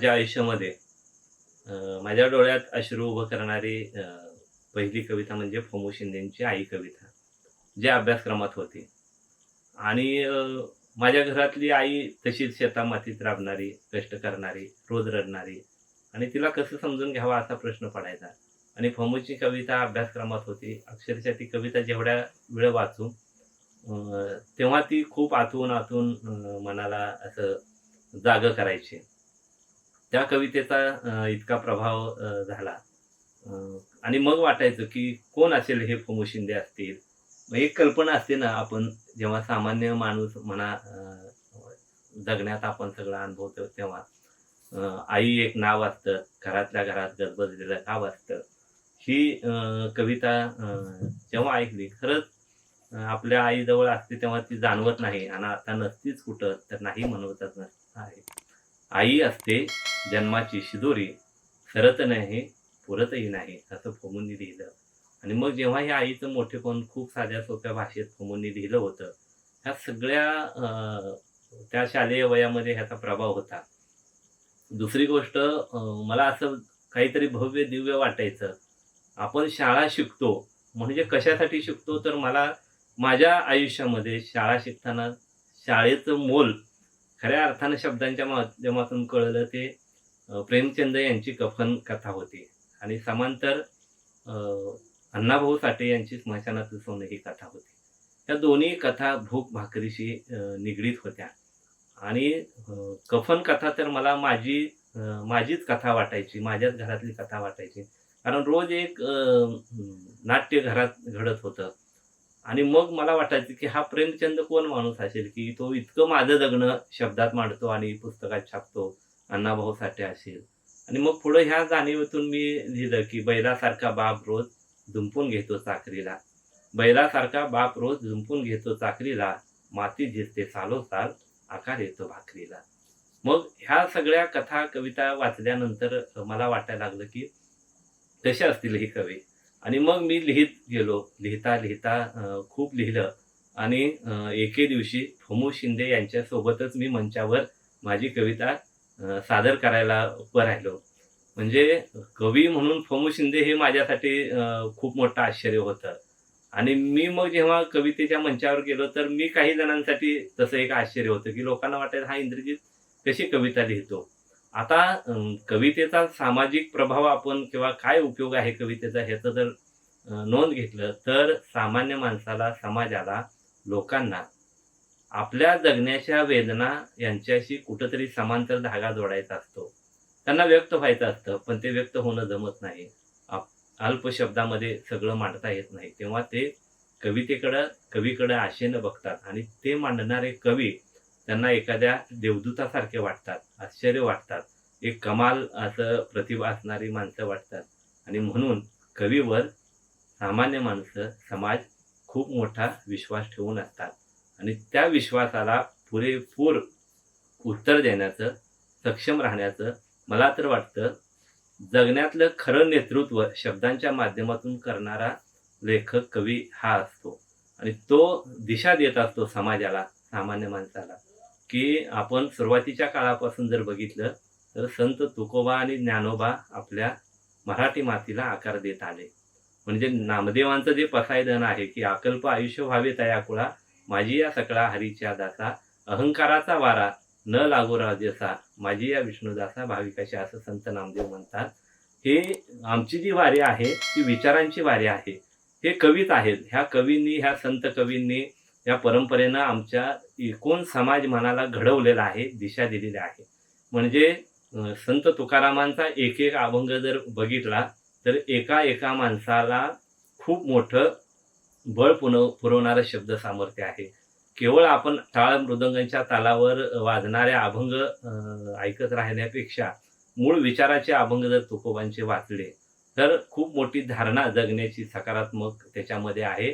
माझ्या आयुष्यामध्ये माझ्या डोळ्यात अश्रू उभं करणारी पहिली कविता म्हणजे फोमू शिंदेंची आई कविता जे अभ्यासक्रमात होती. आणि माझ्या घरातली आई तशीच शेतामातीत राबणारी कष्ट करणारी रोज रडणारी आणि तिला कसं समजून घ्यावा असा प्रश्न पडायचा. आणि फमूची कविता अभ्यासक्रमात होती. अक्षरशः ती कविता जेवढ्या वेळ वाचू तेव्हा ती खूप आतून आतून मनाला असं जागं करायची. त्या कवितेचा इतका प्रभाव झाला. आणि मग वाटायचं की कोण असेल हे फमू शिंदे असतील? मग एक कल्पना असते ना आपण जेव्हा सामान्य माणूस म्हणा जगण्यात आपण सगळं अनुभवतो तेव्हा आई एक नाव असतं घरातल्या घरात गजबजलेलं नाव असतं. ही कविता जेव्हा ऐकली खरंच आपल्या आईजवळ असते तेव्हा ती जाणवत नाही आणि आता नसतीच कुठं तर नाही म्हणवतच नसत आहे आई असते जन्माची शिदोरी सरत नाही पुरतही नाही असं फोमूंनी लिहिलं. आणि मग जेव्हा ह्या आईचं मोठे कोण खूप साध्या सोप्या भाषेत फोमूंनी लिहिलं होतं ह्या सगळ्या त्या शालेय वयामध्ये ह्याचा प्रभाव होता. दुसरी गोष्ट मला असं काहीतरी भव्य दिव्य वाटायचं. आपण शाळा शिकतो म्हणजे कशासाठी शिकतो? तर मला माझ्या आयुष्यामध्ये शाळा शिकताना शाळेचं मोल खऱ्या अर्थानं शब्दांच्या माध्यमातून कळलं ते प्रेमचंद यांची कफन कथा होती. आणि समांतर अण्णाभाऊ साठे यांची स्मशानातील सोनं ही कथा होती. या दोन्ही कथा भूक भाकरीशी निगडीत होत्या. आणि कफन कथा तर मला माझी माझीच कथा वाटायची माझ्याच घरातली कथा वाटायची. कारण रोज एक नाट्य घरात घडत होतं. आणि मग मला वाटायचं की हा प्रेमचंद कोण माणूस असेल की तो इतकं माझं जगणं शब्दात मांडतो आणि पुस्तकात छापतो अण्णाभाऊ साठे असेल. आणि मग पुढं ह्या जाणीवेतून मी लिहिलं की बैलासारखा बाप रोज झुंपून घेतो चाकरीला बैलासारखा बाप रोज झुंपून घेतो चाकरीला माती झिरते सालोसाल आकार येतो भाकरीला. मग ह्या सगळ्या कथा कविता वाचल्यानंतर मला वाटायला लागलं की कशा असतील ही कवी? आणि मग मी लिहित गेलो. लिहिता लिहिता खूप लिहिलं. आणि एके दिवशी फमू शिंदे यांच्यासोबतच मी मंचावर माझी कविता सादर करायला उभं राहिलो. म्हणजे कवी म्हणून फमू शिंदे हे माझ्यासाठी खूप मोठं आश्चर्य होतं. आणि मी मग जेव्हा कवितेच्या मंचावर गेलो तर मी काही जणांसाठी तसं एक आश्चर्य होतं की लोकांना वाटायचं हा इंद्रजित कशी कविता लिहितो? आता कवितेचा सामाजिक प्रभाव आपण किंवा काय उपयोग आहे कवितेचा ह्याचं जर नोंद घेतलं तर सामान्य माणसाला समाजाला लोकांना आपल्या जगण्याच्या वेदना यांच्याशी कुठंतरी समांतर धागा जोडायचा असतो. त्यांना व्यक्त व्हायचं असतं पण ते व्यक्त होणं जमत नाही. आप- अल्प शब्दामध्ये सगळं मांडता येत नाही. तेव्हा ते कवितेकडं कवीकडं आशेनं बघतात आणि ते मांडणारे कवी त्यांना एखाद्या देवदूतासारखे वाटतात आश्चर्य वाटतात एक कमाल असं प्रतिभा असणारी माणसं वाटतात. आणि म्हणून कवीवर सामान्य माणसं समाज खूप मोठा विश्वास ठेवून असतात. आणि त्या विश्वासाला पुरेपूर उत्तर देण्याचं सक्षम राहण्याचं मला तर वाटतं जगण्यातलं खरं नेतृत्व शब्दांच्या माध्यमातून करणारा लेखक कवी हा असतो. आणि तो दिशा देत असतो समाजाला सामान्य माणसाला. की आपण सुरुवातीच्या काळापासून जर बघितलं तर संत तुकोबा आणि ज्ञानोबा आपल्या मराठी मातीला आकार देत आले. म्हणजे नामदेवांचं जे पसायदन आहे की अकल्प आयुष्य व्हावे तया कुळा माझी या सकळा हरीच्या दासा अहंकाराचा वारा न लागो राजसा माझी या विष्णुदासा भाविकाशी असं संत नामदेव म्हणतात. हे आमची जी वारी आहे ती विचारांची वारी आहे. हे कवीच आहेत. ह्या कवींनी ह्या संत कवींनी या परंपरेनं आमच्या एकूण समाज मनाला घडवलेला आहे दिशा दिलेली आहे. म्हणजे संत तुकारामांचा एक एक अभंग जर बघितला तर एका एका माणसाला खूप मोठं बळ पुनव पुरवणारं शब्द सामर्थ्य आहे. केवळ आपण टाळ मृदंगांच्या तालावर वाजणारे अभंग ऐकत राहण्यापेक्षा मूळ विचाराचे अभंग जर तुकोबांचे वाचले तर खूप मोठी धारणा जगण्याची सकारात्मक त्याच्यामध्ये आहे.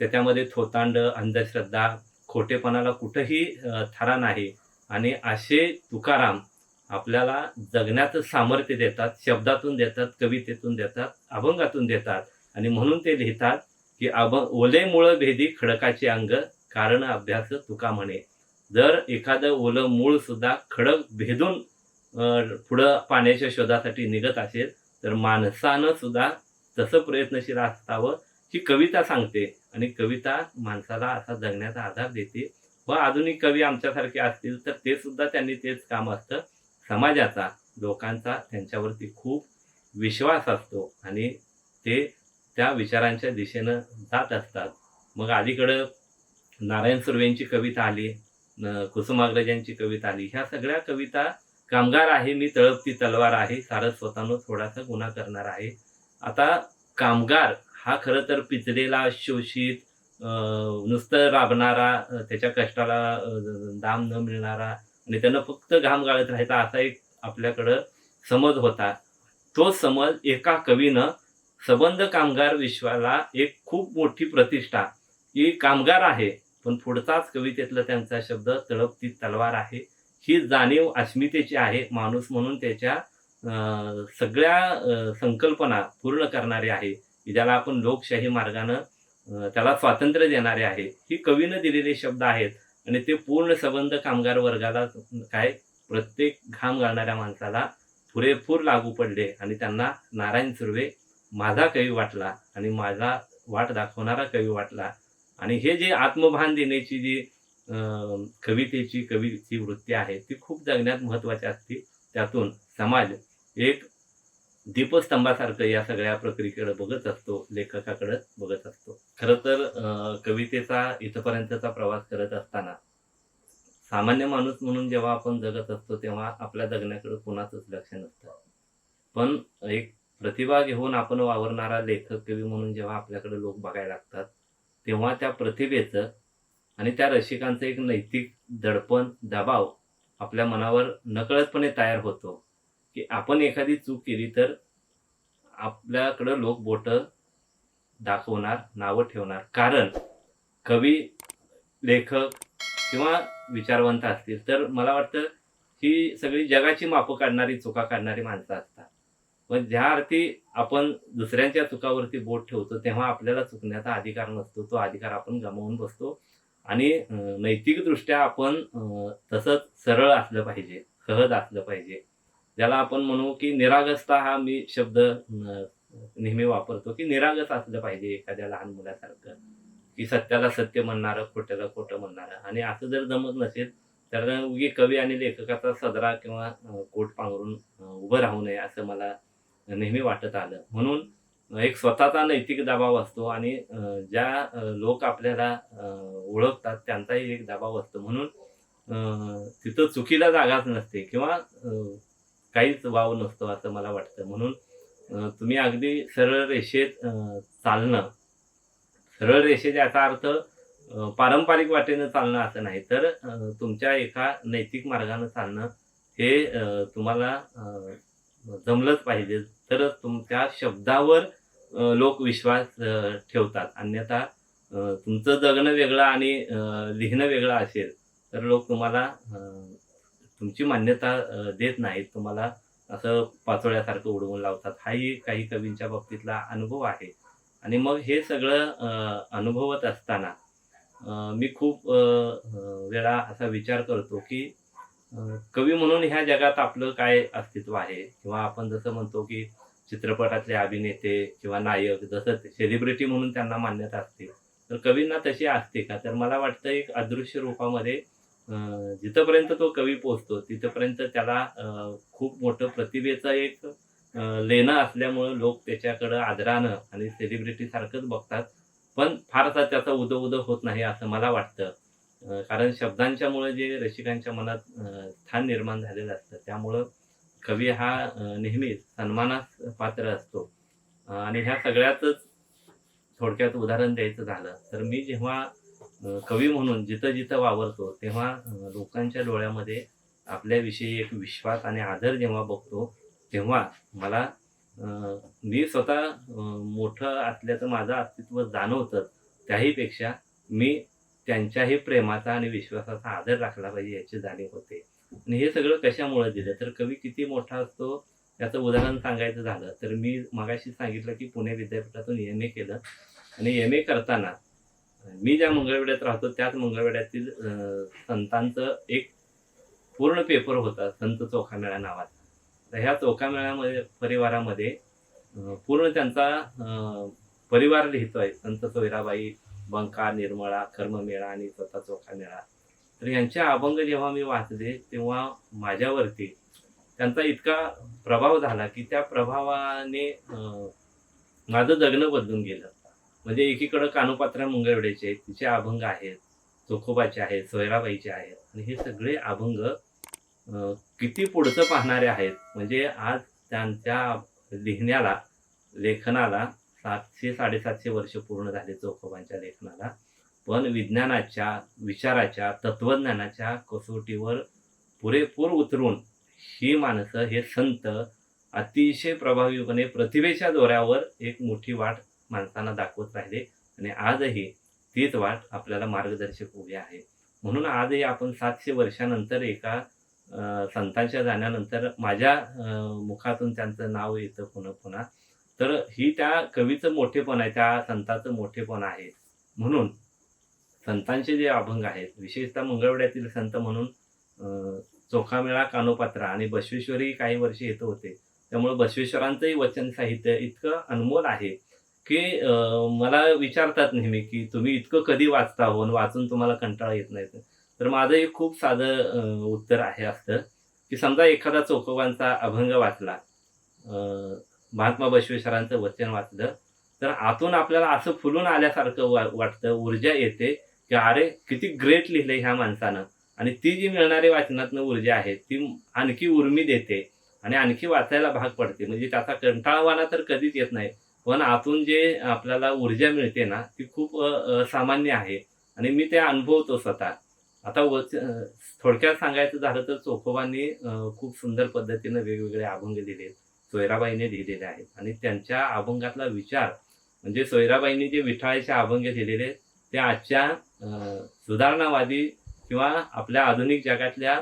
त्याच्यामध्ये थोतांड अंधश्रद्धा खोटेपणाला कुठंही थारा नाही. आणि असे तुकाराम आपल्याला जगण्याचं सामर्थ्य देतात शब्दातून देतात कवितेतून देतात अभंगातून देतात. आणि म्हणून ते लिहितात की अभंग ओलेमुळं भेदी खडकाचे अंग कारण अभ्यास तुका म्हणे. जर एखादं ओलं मूळ सुद्धा खडक भेदून पुढं पाण्याच्या शोधासाठी निघत असेल तर माणसानं सुद्धा तसं प्रयत्नशील असावं ही कविता सांगते. आणि कविता माणसाला असा जगण्याचा आधार देते. व आधुनिक कवी आमच्यासारखे असतील तर ते सुद्धा त्यांनी तेच काम असतं. समाजाचा लोकांचा त्यांच्यावरती खूप विश्वास असतो आणि ते त्या विचारांच्या दिशेनं जात असतात. मग अलीकडं नारायण सुर्वेंची कविता आली न- कुसुमाग्रजांची कविता आली. ह्या सगळ्या कविता कामगार आहे मी तळपती तलवार आहे सारं स्वतःनं थोडासा गुन्हा करणार आहे. आता कामगार हा खरं तर पिचलेला शोषित नुसतं राबणारा त्याच्या कष्टाला दाम न मिळणारा आणि त्यांना फक्त घाम गाळत राहायचा असा एक आपल्याकडं समज होता. तो समज एका कवीनं सबंध कामगार विश्वाला एक खूप मोठी प्रतिष्ठा. की कामगार आहे पण पुढचाच कवितेतला त्यांचा शब्द तळपती तलवार आहे. ही जाणीव अस्मितेची आहे. माणूस म्हणून त्याच्या सगळ्या संकल्पना पूर्ण करणारी आहे. की ज्याला आपण लोकशाही मार्गानं त्याला स्वातंत्र्य देणारे आहे ही कवीनं दिलेले शब्द आहेत आणि ते पूर्ण संबंध कामगार वर्गाला काय प्रत्येक घाम घालणाऱ्या माणसाला पुरेपूर लागू पडले आणि त्यांना नारायण सुर्वे माझा कवी वाटला आणि माझा वाट दाखवणारा कवी वाटला. आणि हे जे आत्मभान देण्याची जी कवितेची कवीची वृत्ती आहे ती खूप जगण्यात महत्वाची असते. त्यातून समाज एक दीपस्तंभासारखं या सगळ्या प्रक्रियेकडे बघत असतो लेखकाकडे बघत असतो. खरं तर कवितेचा इथपर्यंतचा प्रवास करत असताना सामान्य माणूस म्हणून जेव्हा आपण जगत असतो तेव्हा आपल्या जगण्याकडे कोणाचंच लक्ष नसतं. पण एक प्रतिभा घेऊन आपण वावरणारा लेखक कवी म्हणून जेव्हा आपल्याकडे लोक बघायला लागतात तेव्हा त्या प्रतिभेचं आणि त्या रसिकांचं एक नैतिक दडपण दबाव आपल्या मनावर नकळतपणे तयार होतो. की आपण एखादी चूक केली तर आपल्याकडं लोक बोट दाखवणार नावं ठेवणार. कारण कवी लेखक किंवा विचारवंत असतील तर मला वाटतं ही सगळी जगाची मापं काढणारी चुका काढणारी माणसं असतात. पण ज्या अर्थी आपण दुसऱ्यांच्या चुकावरती बोट ठेवतो तेव्हा आपल्याला चुकण्याचा अधिकार नसतो. तो अधिकार आपण गमावून बसतो. आणि नैतिकदृष्ट्या आपण तसंच सरळ असलं पाहिजे सहज असलं पाहिजे. ज्याला आपण म्हणू की निरागसता हा मी शब्द नेहमी वापरतो की निरागस असलं पाहिजे एखाद्या लहान मुलासारखं. की सत्याला सत्य म्हणणारं खोट्याला खोटं म्हणणारं. आणि असं जर जमत नसेल तर उगी कवी आणि लेखकाचा सदरा किंवा कोट पांघरून उभं राहू नये असं मला नेहमी वाटत आलं. म्हणून एक स्वतःचा नैतिक दबाव असतो आणि ज्या लोक आपल्याला ओळखतात त्यांचाही एक दबाव असतो. म्हणून तिथं चुकीला जागाच नसते किंवा काहीच वाव नसतो असं मला वाटतं. म्हणून तुम्ही अगदी सरळ रेषेत चालणं सरळ रेषेत याचा अर्थ पारंपरिक वाटेनं चालणं असं नाही. तर तुमच्या एका नैतिक मार्गानं चालणं हे तुम्हाला जमलंच पाहिजे. तरच तुमच्या शब्दावर लोक विश्वास ठेवतात. अन्यथा तुमचं जगणं वेगळं आणि लिहिणं वेगळं असेल तर लोक तुम्हाला तुमची मान्यता देत नाहीत. तुम्हाला असं पाचोळ्यासारखं उडवून लावतात. हाही काही कवींच्या बाबतीतला अनुभव आहे. आणि मग हे सगळं अनुभवत असताना मी खूप वेळा असा विचार करतो की कवी म्हणून ह्या जगात आपलं काय अस्तित्व आहे? किंवा आपण जसं म्हणतो की चित्रपटातले अभिनेते किंवा नायक जसं सेलिब्रिटी म्हणून त्यांना मान्यता असते. तर कवींना तशी असते का? तर मला वाटतं एक अदृश्य रूपामध्ये जिथपर्यंत तो कवी पोचतो तिथपर्यंत त्याला खूप मोठं प्रतिभेचं एक लेणं असल्यामुळं लोक त्याच्याकडं आदरानं आणि सेलिब्रिटी सारखंच बघतात. पण फारसा त्याचा उदो उदो होत नाही असं मला वाटतं. कारण शब्दांच्यामुळे जे रसिकांच्या मनात स्थान निर्माण झालेलं असतं त्यामुळं कवी हा नेहमीच सन्मानास पात्र असतो. आणि ह्या सगळ्यातच थोडक्यात उदाहरण द्यायचं झालं तर मी जेव्हा कवी म्हणून जिथं जिथं वावरतो तेव्हा लोकांच्या डोळ्यामध्ये आपल्याविषयी एक विश्वास आणि आदर जेव्हा बघतो तेव्हा मला मी स्वतः मोठं असल्याचं माझं अस्तित्व जाणवतं. त्याहीपेक्षा मी त्यांच्याही प्रेमाचा आणि विश्वासाचा आदर राखला पाहिजे याची जाणीव होते. आणि हे सगळं कशामुळे दिलं? तर कवी किती मोठा असतो त्याचं उदाहरण सांगायचं झालं तर मी मगाशी सांगितलं की पुणे विद्यापीठातून एम ए केलं. आणि एम ए करताना मी ज्या मंगळवेड्यात राहतो त्याच मंगळवेड्यातील संतांचं एक पूर्ण पेपर होता संत चोखामेळा नावाचा. तर ह्या चोखामेळ्यामध्ये परिवारामध्ये पूर्ण त्यांचा परिवार परिवार लिहितोय संत सोयराबाई बंका निर्मळा कर्ममेळा आणि स्वतः चोखामेळा. तर यांचे अभंग जेव्हा मी वाचले तेव्हा माझ्यावरती त्यांचा इतका प्रभाव झाला की त्या प्रभावाने माझं जगणं बदलून गेलं. म्हणजे एकीकडं कानोपात्रा मंगळवेड्याचे आहेत तिचे अभंग आहेत चोखोबाचे आहेत सोयराबाईचे आहेत. आणि हे सगळे अभंग किती पुढचं पाहणारे आहेत? म्हणजे आज त्यांच्या लिहिण्याला लेखनाला सातशे साडेसातशे वर्ष पूर्ण झाले चोखोबांच्या लेखनाला. पण विज्ञानाच्या विचाराच्या तत्वज्ञानाच्या कसोटीवर पुरेपूर उतरून ही माणसं हे संत अतिशय प्रभावीपणे प्रतिभेच्या दोऱ्यावर एक मोठी वाट माणसांना दाखवत राहिले आणि आजही तीच वाट आपल्याला मार्गदर्शक उभी आहे. म्हणून आजही आपण सातशे वर्षानंतर एका संतांच्या जाण्यानंतर माझ्या मुखातून त्यांचं नाव येतं पुन्हा पुन्हा. तर ही त्या कवीचं मोठेपण आहे त्या संताचं मोठेपण आहे. म्हणून संतांचे जे अभंग आहेत विशेषतः मंगळवेड्यातील संत म्हणून चोखामेळा कानोपात्रा आणि बसवेश्वरही काही वर्षे येत होते. त्यामुळे बसवेश्वरांचंही वचन साहित्य इतकं अनमोल आहे की मला विचारतात नेहमी की तुम्ही इतकं कधी वाचता हो? आणि वाचून तुम्हाला कंटाळा येत नाही. तर माझं एक खूप साधं उत्तर आहे असतं की समजा एखादा चोखोबांचा अभंग वाचला महात्मा बसवेश्वरांचं वचन वाचलं तर आतून आपल्याला असं फुलून आल्यासारखं वा वाटतं ऊर्जा येते की अरे किती ग्रेट लिहिलंय ह्या माणसानं. आणि ती जी मिळणारी वाचनातनं ऊर्जा आहे ती आणखी उर्मी देते आणि आणखी वाचायला भाग पडते. म्हणजे त्याचा कंटाळवाना तर कधीच येत नाही. पण आतून जे आपल्याला ऊर्जा मिळते ना ती खूप सामान्य असामान्य आहे. आणि मी ते अनुभवतो स्वतः. आता वच थोडक्यात सांगायचं झालं तर चोखोबांनी खूप सुंदर पद्धतीनं वेगवेगळे अभंग लिहिले. सोयराबाईने लिहिलेले आहेत. आणि त्यांच्या अभंगातला विचार म्हणजे सोयराबाईंनी जे विठाळ्याचे अभंग लिहिलेले ते आजच्या सुधारणावादी किंवा आपल्या आधुनिक जगातल्या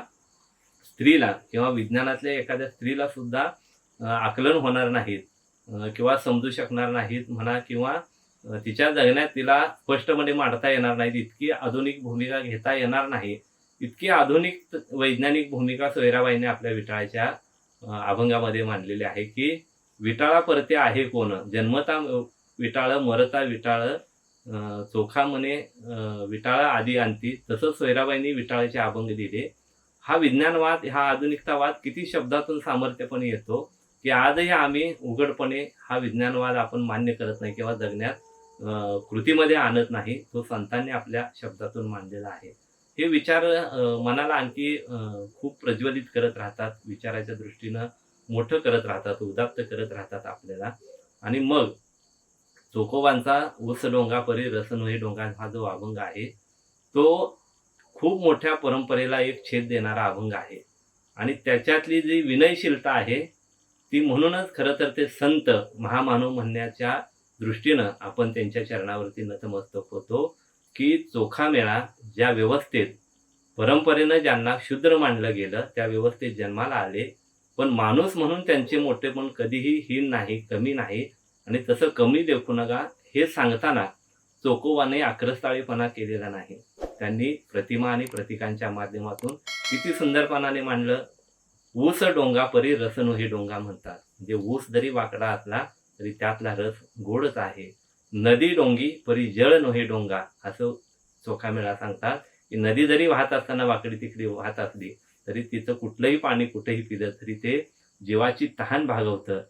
स्त्रीला किंवा विज्ञानातल्या एखाद्या स्त्रीला सुद्धा आकलन होणार नाहीत. किंवा समजू शकणार नाहीत म्हणा किंवा तिच्या जगण्यात तिला स्पष्टपणे मांडता येणार नाहीत इतकी आधुनिक भूमिका घेता येणार नाही इतकी आधुनिक वैज्ञानिक भूमिका सोयराबाईने आपल्या विटाळाच्या अभंगामध्ये मांडलेली आहे की विटाळा परते आहे कोण? जन्मता विटाळ मरता विटाळ चोखा म्हणे अ, विटाळ आदी आणती तसंच सोयराबाईंनी विटाळाचे अभंग दिले हा विज्ञानवाद हा आधुनिकतावाद किती शब्दातून सामर्थ्यपणे येतो. की आजही आम्ही उघडपणे हा विज्ञानवाद आपण मान्य करत नाही किंवा जगण्यात कृतीमध्ये आणत नाही तो संतांनी आपल्या शब्दातून मांडलेला आहे. हे विचार मनाला आणखी खूप प्रज्वलित करत राहतात विचाराच्या दृष्टीनं मोठं करत राहतात उदात्त करत राहतात आपल्याला. आणि मग चोखोबांचा उस डोंगा परी रसनोही डोंगा हा जो अभंग आहे तो खूप मोठ्या परंपरेला एक छेद देणारा अभंग आहे. आणि त्याच्यातली जी विनयशीलता आहे ती म्हणूनच खरं तर ते संत महामानव म्हणण्याच्या दृष्टीनं आपण त्यांच्या चरणावरती नतमस्तक होतो की चोखा मेळा ज्या व्यवस्थेत परंपरेनं ज्यांना क्षुद्र मानलं गेलं त्या व्यवस्थेत जन्माला आले. पण माणूस म्हणून त्यांचे मोठेपण कधीही हीन नाही कमी नाही. आणि तसं कमी देखू नका हे सांगताना चोकोवाने आक्रस्ताळीपणा केलेला नाही. त्यांनी प्रतिमा आणि प्रतीकांच्या माध्यमातून किती सुंदरपणाने मांडलं ऊस डोंगा परी रसनुही डोंगा म्हणतात. म्हणजे ऊस जरी वाकडा असला तरी त्यातला रस गोडच आहे. नदी डोंगी परी जळ नोहे डोंगा असं चोखामेळा सांगतात. की नदी जरी वाहत असताना वाकडी तिकडी वाहत असली तरी तिचं कुठलंही पाणी कुठेही पिलं तरी ते जीवाची तहान भागवतं.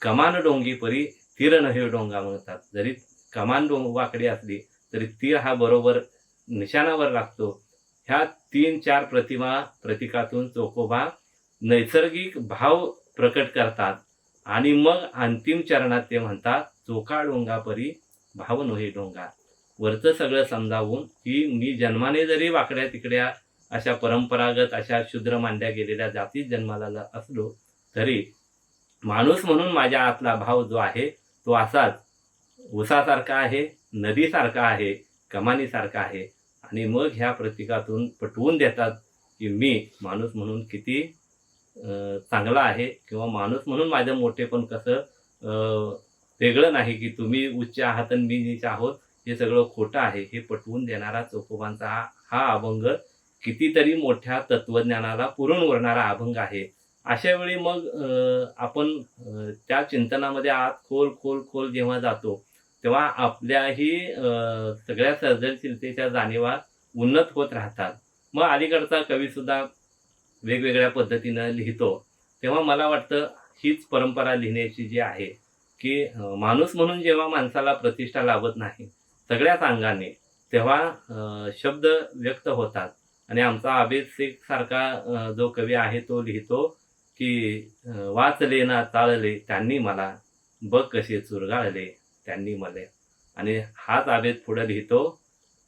कमान डोंगी परी तीर नहे डोंगा म्हणतात. जरी कमान डोंग वाकडी असली तरी तीर हा बरोबर निशाणावर लागतो. ह्या तीन चार प्रतिमा प्रतिकातून चोकोबा नैसर्गिक भाव प्रकट करतात आणि मग अंतिम चरणात ते म्हणतात चोका डोंगापरी भाव नोहे डोंगा. वरचं सगळं समजावून की मी जन्माने जरी वाकड्या तिकड्या अशा परंपरागत अशा शूद्र मांडल्या गेलेल्या जातीत जन्माला असलो तरी माणूस म्हणून माझ्या आतला भाव जो आहे तो असाच. उसासारखा आहे नदीसारखा आहे कमानीसारखा आहे. आणि मग ह्या प्रतीकातून पटवून देतात की मी माणूस म्हणून किती चांगला आहे किंवा माणूस म्हणून माझं मोठेपण कसं वेगळं नाही की तुम्ही उच्च आहात आणि मी नीच आहोत हे सगळं खोटं आहे. हे पटवून देणारा चोकोबांचा हा हा अभंग कितीतरी मोठ्या तत्वज्ञानाला पुरून उरणारा अभंग आहे. अशा वेळी मग आपण त्या चिंतनामध्ये आत खोल खोल खोल जेव्हा जातो तेव्हा आपल्याही सगळ्या सर्जनशीलतेच्या जाणीवा उन्नत होत राहतात. मग अलीकडचा कवीसुद्धा वेगवेगळ्या पद्धतीनं लिहितो तेव्हा मला वाटतं हीच परंपरा लिहिण्याची जी आहे की माणूस म्हणून जेव्हा माणसाला प्रतिष्ठा लाभत नाही सगळ्याच अंगाने तेव्हा शब्द व्यक्त होतात. आणि आमचा आबेद शेख सारखा जो कवी आहे तो लिहितो की वाचले ना चाळले त्यांनी मला बघ कसे चुरगाळले त्यांनी मले. आणि हाच आबेद पुढे लिहितो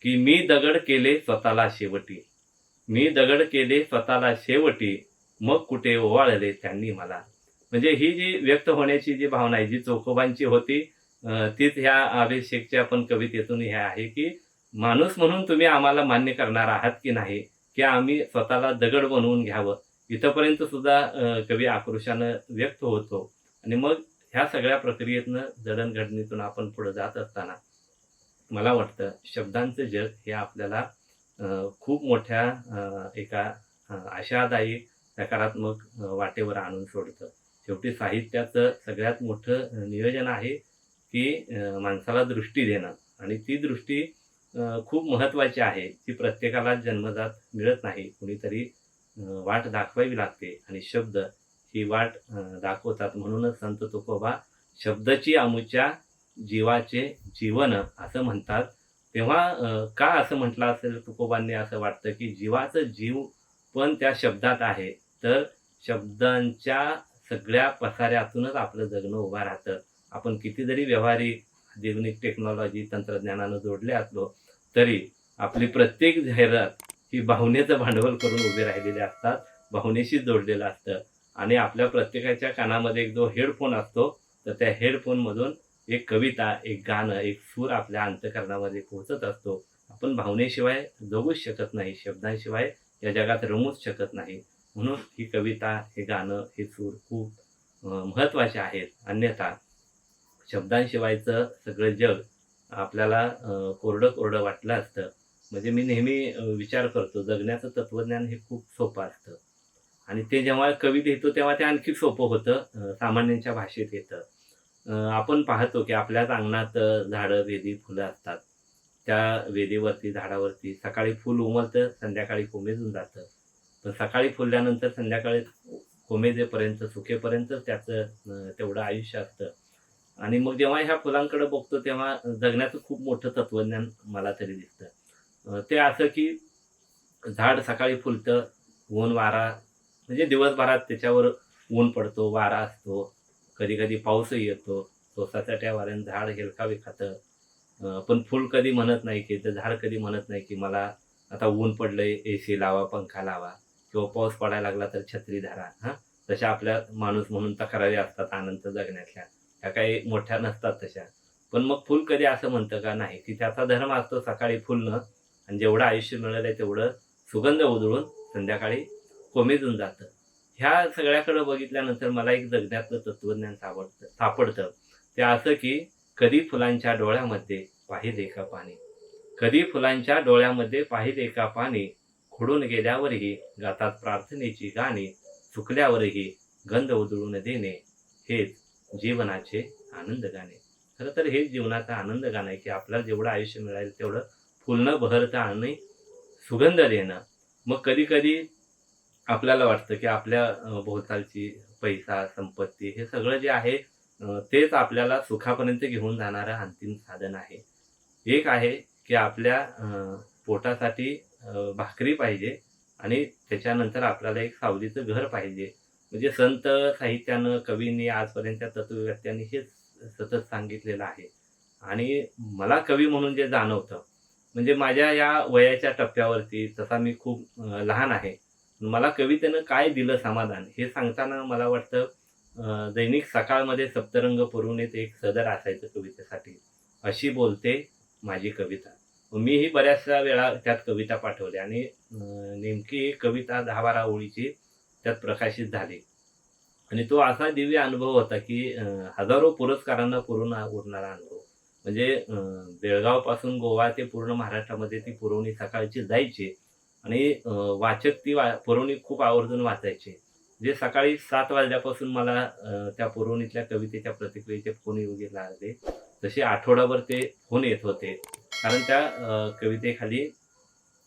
की मी दगड केले स्वतःला शेवटी. मी दगड केले स्वतःला शेवटी मग कुठे ओवाळले त्यांनी मला. म्हणजे ही जी व्यक्त होण्याची जी भावना आहे जी चोखोबांची होती तीच ह्या अभिषेकच्या पण कवितेतून हे आहे की माणूस म्हणून तुम्ही आम्हाला मान्य करणार आहात की नाही की आम्ही स्वतःला दगड बनवून घ्यावं. इथंपर्यंत सुद्धा कवी आक्रोशानं व्यक्त होतो. आणि मग ह्या सगळ्या प्रक्रियेतनं जडणघडणीतून आपण पुढे जात असताना मला वाटतं शब्दांचं जग हे आपल्याला खूप मोठ्या एका आशादायी सकारात्मक वाटेवर आणून सोडतं. शेवटी साहित्याचं सगळ्यात मोठं नियोजन आहे की माणसाला दृष्टी देणं. आणि ती दृष्टी खूप महत्त्वाची आहे. ती प्रत्येकाला जन्मजात मिळत नाही. कुणीतरी वाट दाखवावी लागते. आणि शब्द ही वाट दाखवतात. म्हणूनच संत तुकोबा शब्दची आमुच्या जीवाचे जीवन असं म्हणतात. तेव्हा का असं म्हटलं असेल तुकोबांनी असं वाटतं की जीवाचं जीव पण त्या शब्दात आहे तर शब्दांच्या सगळ्या पसाऱ्यातूनच आपलं जगणं उभं राहतं. आपण किती जरी व्यवहारिक आधुनिक टेक्नॉलॉजी तंत्रज्ञानानं जोडले असलो तरी आपली प्रत्येक जाहिरात ही भावनेचं भांडवल करून उभी राहिलेली असतात भावनेशी जोडलेलं असतं. आणि आपल्या प्रत्येकाच्या कानामध्ये एक जो हेडफोन असतो तर त्या हेडफोनमधून एक कविता एक गाणं एक सूर आपल्या अंतकरणामध्ये पोहोचत असतो. आपण भावनेशिवाय जगूच शकत नाही शब्दांशिवाय या जगात रमूच शकत नाही. म्हणून ही कविता हे गाणं हे सूर खूप महत्त्वाचे आहेत. अन्यथा शब्दांशिवायचं सगळं जग आपल्याला कोरडं कोरडं वाटलं असतं. म्हणजे मी नेहमी विचार करतो जगण्याचं तत्त्वज्ञान हे खूप सोपं असतं. आणि ते जेव्हा कवी लिहितो तेव्हा ते आणखी सोपं होतं सामान्यांच्या भाषेत येतं. आपण पाहतो की आपल्याच अंगणात झाडं वेदी फुलं असतात. त्या वेदीवरती झाडावरती सकाळी फुल उमलतं संध्याकाळी कोमेजून जातं. पण सकाळी फुलल्यानंतर संध्याकाळी कोमेजेपर्यंत सुखेपर्यंत त्याचं तेवढं आयुष्य असतं. आणि मग जेव्हा ह्या फुलांकडे बघतो तेव्हा जगण्याचं खूप मोठं तत्वज्ञान मला तरी दिसतं. ते असं की झाड सकाळी फुलतं ऊन वारा म्हणजे दिवसभरात त्याच्यावर ऊन पडतो वारा असतो. कधी कधी पाऊसही येतो. सोसाट्या वाऱ्यानं झाड हेलकावे खातं. पण फुल कधी म्हणत नाही की तर झाड कधी म्हणत नाही की मला आता ऊन पडलंय ए सी लावा पंखा लावा किंवा पाऊस पडायला लागला तर छत्री धरा हां? तशा आपल्या माणूस म्हणून तक्रारी असतात आनंद जगण्यातल्या. ह्या काही मोठ्या नसतात तशा. पण मग फुल कधी असं म्हणतं का नाही? की त्याचा धर्म असतो सकाळी फुलणं आणि जेवढं आयुष्य मिळालं आहे तेवढं सुगंध उधळून संध्याकाळी कोमेजून जातं. ह्या सगळ्याकडे बघितल्यानंतर मला एक जगण्यातलं तत्वज्ञान सापडतं सापडतं. ते असं की कधी फुलांच्या डोळ्यामध्ये पाहिजे एका पाणी. कधी फुलांच्या डोळ्यामध्ये पाहिजे एका पाणी खुडून गेल्यावरही गातात प्रार्थनेची गाणी चुकल्यावरही गंध उधळून देणे हेच जीवनाचे आनंद गाणे खरं तर हेच जीवनाचा आनंद गाणं आहे की आपल्याला जेवढं आयुष्य मिळालं तेवढं फुलणं बहरता आणि सुगंध देणं. मग कधी कधी आपल्याला वाटतं की आपल्या भोवतालची पैसा संपत्ती हे सगळं जे आहे तेच आपल्याला सुखापर्यंत घेऊन जाणारं अंतिम साधन आहे. एक आहे की आपल्या पोटासाठी भाकरी पाहिजे आणि त्याच्यानंतर आपल्याला एक सावलीचं घर पाहिजे. म्हणजे संत साहित्यानं कवींनी आजपर्यंतच्या तत्वव्यक्त्यांनी हेच सतत सांगितलेलं आहे. आणि मला कवी म्हणून जे जाणवतं म्हणजे माझ्या या वयाच्या टप्प्यावरती तसा मी खूप लहान आहे मला कवितेनं काय दिलं समाधान हे सांगताना मला वाटतं दैनिक सकाळमध्ये सप्तरंग पुरवणीत एक सदर असायचं कवितेसाठी. अशी बोलते माझी कविता. मीही बऱ्याचशा वेळा त्यात कविता पाठवल्या आणि नेमकी एक कविता दहा बारा ओळीची त्यात प्रकाशित झाली. आणि तो असा दिव्य अनुभव होता की हजारो पुरस्कारांना पुरून उरणारा अनुभव. म्हणजे बेळगावपासून गोवा ते पूर्ण महाराष्ट्रामध्ये ती पुरवणी सकाळची जायची. आणि वाचक ती वा पुरवणी खूप आवर्जून वाचायचे. जे सकाळी सात वाजल्यापासून मला त्या पुरवणीतल्या कवितेच्या प्रतिक्रियेचे फोन येऊ लागले. तसे आठवडाभर ते फोन येत होते. कारण त्या कवितेखाली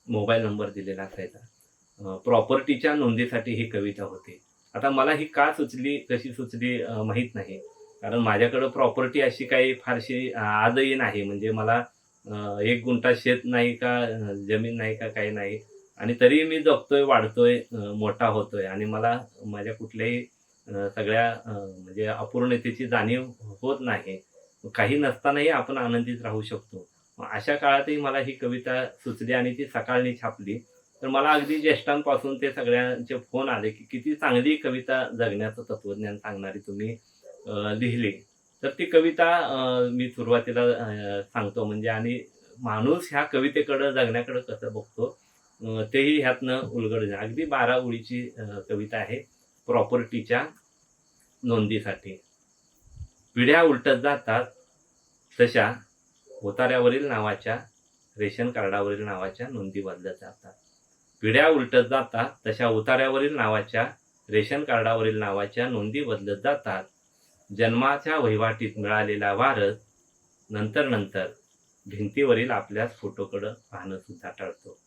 मोबाईल नंबर दिलेला असायचा. प्रॉपर्टीच्या नोंदीसाठी ही कविता होती. आता मला ही का सुचली कशी सुचली माहीत नाही. कारण माझ्याकडं प्रॉपर्टी अशी काही फारशी आजही नाही. म्हणजे मला एक गुंठा शेत नाही का जमीन नाही का काही नाही. आणि तरी मी जगतोय वाढतोय मोठा होतोय. आणि मला माझ्या कुठल्याही सगळ्या म्हणजे अपूर्णतेची जाणीव होत नाही. काही नसतानाही आपण आनंदित राहू शकतो. मग अशा काळातही मला ही कविता सुचली आणि ती सकाळनी छापली. तर मला अगदी ज्येष्ठांपासून ते सगळ्यांचे फोन आले की किती चांगली कविता जगण्याचं तत्वज्ञान सांगणारी तुम्ही लिहिली. तर ती कविता मी सुरुवातीला सांगतो म्हणजे आणि माणूस ह्या कवितेकडं जगण्याकडं कसं बघतो तेही ह्यातनं उलगडणे अगदी बारा ओळीची कविता आहे प्रॉपर्टीच्या नोंदीसाठी. पिढ्या उलटत जातात तशा उतार्यावरील नावाच्या रेशन कार्डावरील नावाच्या नोंदी बदलत जातात. पिढ्या उलटत जातात तशा उतार्यावरील नावाच्या रेशन कार्डावरील नावाच्या नोंदी बदलत जातात. जन्माच्या वहिवाटीत मिळालेला वारस नंतर नंतर भिंतीवरील आपल्याच फोटोकडं पाहणं सुद्धा टाळतो.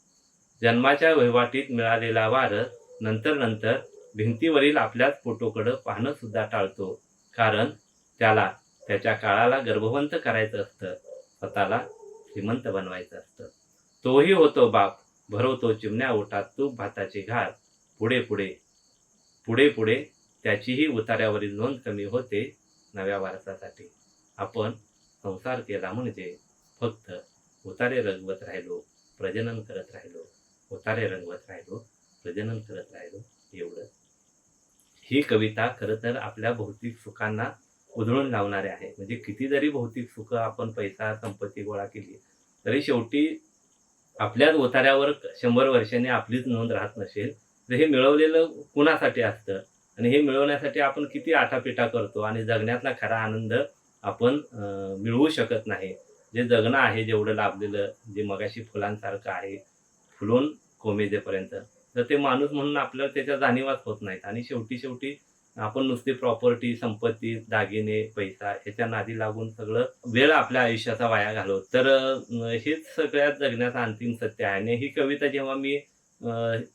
जन्माच्या वहिवाटीत मिळालेला वारस नंतर नंतर भिंतीवरील आपल्याच फोटोकडं पाहणं सुद्धा टाळतो. कारण त्याला त्याच्या काळाला गर्भवंत करायचं असतं. स्वतःला श्रीमंत बनवायचं असतं. तोही होतो बाप. भरवतो चिमण्या ओठात तूप भाताची घात पुढे पुढे पुढे पुढे त्याचीही उतार्यावरील नोंद कमी होते नव्या वारसासाठी. आपण संसार केला म्हणजे फक्त उतारे रंगवत राहिलो प्रजनन करत राहिलो. होतारे रंगवत राहिलो प्रजनन करत राहिलो एवढं. ही कविता खरं तर आपल्या भौतिक सुखांना उधळून लावणारे आहे. म्हणजे किती जरी भौतिक सुख आपण पैसा संपत्ती गोळा केली तरी शेवटी आपल्याच उतार्यावर शंभर वर्षांनी आपलीच नोंद राहत नसेल. तर हे मिळवलेलं कुणासाठी असतं? आणि हे मिळवण्यासाठी आपण किती आटापिटा करतो? आणि जगण्यातला खरा आनंद आपण मिळवू शकत नाही. जे जगणं आहे जेवढं लाभलेलं जे मगाशी फुलांसारखं आहे फुलून कोमेजेपर्यंत तर ते माणूस म्हणून आपल्याला त्याच्या जाणीवाच होत नाहीत. आणि शेवटी शेवटी आपण नुसती प्रॉपर्टी संपत्ती दागिने पैसा ह्याच्या नादी लागून सगळं वेळ आपल्या आयुष्याचा वाया घालवत. तर हेच सगळ्यात जगण्याचं अंतिम सत्य आहे. आणि ही कविता जेव्हा मी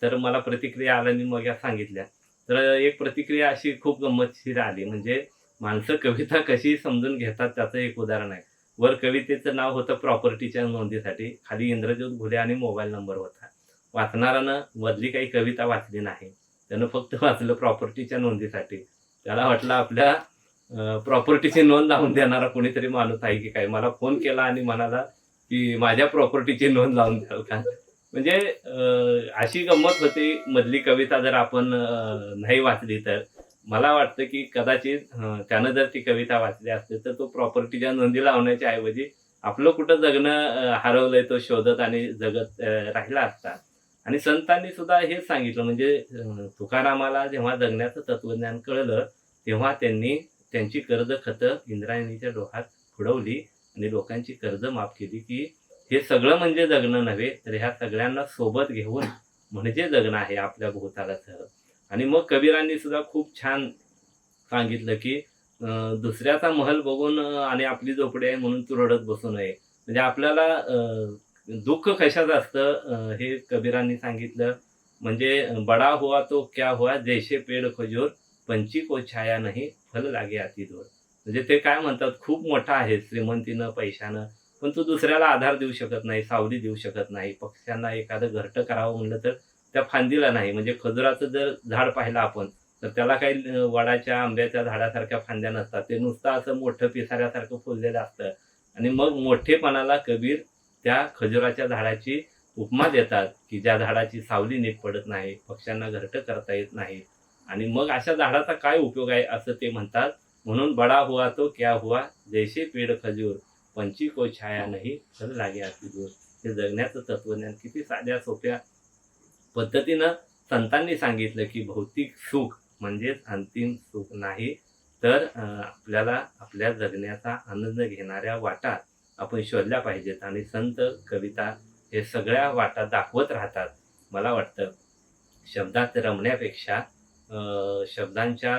तर मला प्रतिक्रिया आल्या मी मग या सांगितल्या. तर एक प्रतिक्रिया अशी खूप गंमतशीर आली. म्हणजे माणसं कविता कशी समजून घेतात त्याचं एक उदाहरण आहे. वर कवितेचं नाव होतं प्रॉपर्टीच्या नोंदीसाठी. खाली इंद्रज्योत घुले आणि मोबाईल नंबर होता. वाचणारानं मधली काही कविता वाचली नाही. त्यानं फक्त वाचलं प्रॉपर्टीच्या नोंदीसाठी. त्याला वाटलं आपल्या प्रॉपर्टीची नोंद लावून देणारा कोणीतरी माणूस आहे की काय? मला फोन केला आणि म्हणाला की माझ्या प्रॉपर्टीची नोंद लावून द्याल का? म्हणजे अशी गंमत होती. मधली कविता जर आपण नाही वाचली तर. मला वाटतं की कदाचित त्यानं जर ती कविता वाचली असते तर तो प्रॉपर्टीच्या नोंदी लावण्याच्या ऐवजी आपलं कुठं जगणं हरवलंय तो शोधत आणि जगत राहिला असता. आणि संतांनी सुद्धा हेच सांगितलं म्हणजे तुकारामाला जेव्हा जगण्याचं तत्वज्ञान कळलं तेव्हा त्यांनी त्यांची कर्ज खतं इंद्रायणीच्या डोहात फुडवली आणि लोकांची कर्ज माफ केली की हे सगळं म्हणजे जगणं नव्हे तर ह्या सगळ्यांना सोबत घेऊन म्हणजे जगणं आहे आपल्या भोवतालासह आणि मग कबीरांनी सुद्धा खूप छान सांगितलं की दुसऱ्याचा महल बघून आणि आपली झोपडी आहे म्हणून तू रडत बसू नये. म्हणजे आपल्याला दुःख कशाचं असतं हे कबीरांनी सांगितलं. म्हणजे बडा हुआ तो क्या हुआ जैसे पेड खजूर पंची को छाया नाही फल लागे अतिदूर म्हणजे ते काय म्हणतात खूप मोठा आहे श्रीमंतीनं पैशानं. पण तू दुसऱ्याला आधार देऊ शकत नाही सावली देऊ शकत नाही. पक्ष्यांना एखादं घरटं करावं म्हणलं तर त्या फांदीला नाही. म्हणजे खजुराचं जर झाड पाहिलं आपण तर त्याला काही वडाच्या आंब्याच्या झाडासारख्या फांद्या नसतात. ते नुसतं असं मोठं पिसाऱ्यासारखं फुललेलं असतं. आणि मग मोठेपणाला कबीर त्या खजुराच्या झाडाची उपमा देतात की ज्या झाडाची सावली नीट पडत नाही पक्ष्यांना घरटं करता येत नाही. आणि मग अशा झाडाचा काय उपयोग आहे असं ते म्हणतात. म्हणून बडा हुआ तो क्या हुआ जैसे पेड खजूर पंची को छाया नाही तर लागे अति दूर. हे जगण्याचं तत्वज्ञान किती साध्या सोप्या पद्धतीनं संतांनी सांगितलं की भौतिक सुख म्हणजेच अंतिम सुख नाही तर आपल्याला आपल्या जगण्याचा आनंद घेणाऱ्या वाटा आपण शोधल्या पाहिजेत आणि संत कविता हे सगळ्या वाटा दाखवत राहतात. मला वाटतं शब्दात रमण्यापेक्षा शब्दांच्या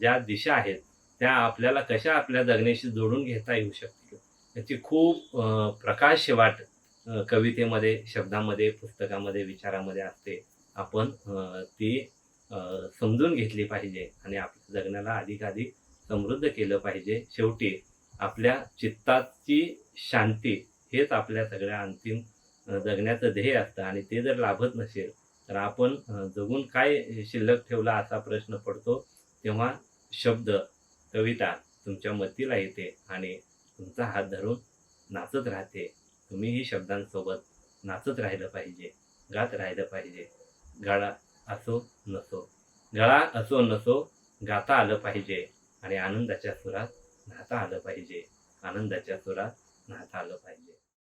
ज्या दिशा आहेत त्या आपल्याला कशा आपल्या जगण्याशी जोडून घेता येऊ शकतील? याची खूप प्रकाश वाट कवितेमध्ये शब्दामध्ये पुस्तकामध्ये विचारामध्ये असते. आपण ती समजून घेतली पाहिजे आणि आपल्या जगण्याला अधिकाधिक समृद्ध केलं पाहिजे. शेवटी आपल्या चित्ताची शांती हेच आपल्या सगळ्या अंतिम जगण्याचं ध्येय असतं आणि ते जर लाभत नसेल तर आपण जगून काय शिल्लक ठेवला असा प्रश्न पडतो तेव्हा शब्द कविता तुमच्या मतीला येते आणि तुमचा हात धरून नाचत राहते. तुम्हीही शब्दांसोबत नाचत राहिलं पाहिजे गात राहिलं पाहिजे. गाळा असो नसो. गळा असो नसो गाता आलं पाहिजे आणि आनंदाच्या सुरात न्हाता आलं पाहिजे. आनंदाच्या सुरात न्हाता आलं पाहिजे.